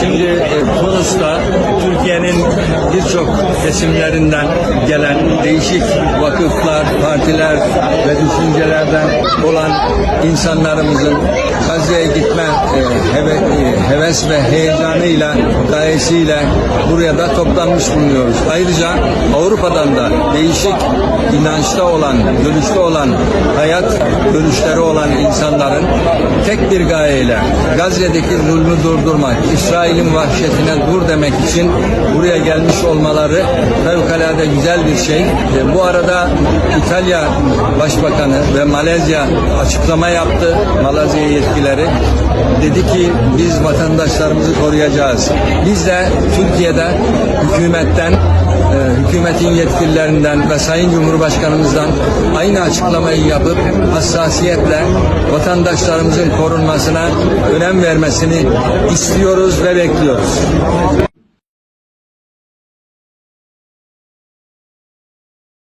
Şimdi e, Tunus'ta Türkiye'nin birçok kesimlerinden gelen değişik vakıflar, partiler ve düşüncelerden olan insanlarımızın Gazze'ye gitme e, e, heves ve heyecanıyla, gayesiyle buraya da toplanmış bulunuyoruz. Ayrıca Avrupa'dan da değişik inançta olan, görüşte olan, hayat görüşleri olan insanların tek bir gayeyle Gazze'deki zulmü durdurmak, İsrail'in vahşetine dur demek için buraya gelmiş olmaları fevkalade güzel bir şey. E, bu arada İtalya Başbakanı ve Malezya açıklama yaptı. Malezya yetkileri dedi ki biz vatandaşlarımızı koruyacağız. Biz de Türkiye'de hükümetten e, hükümetin yetkililerinden ve Sayın Cumhurbaşkanımızdan aynı açıklamayı yapıp hassasiyetle vatandaşlarımızın korunmasına önem vermesini istiyoruz ve bekliyoruz.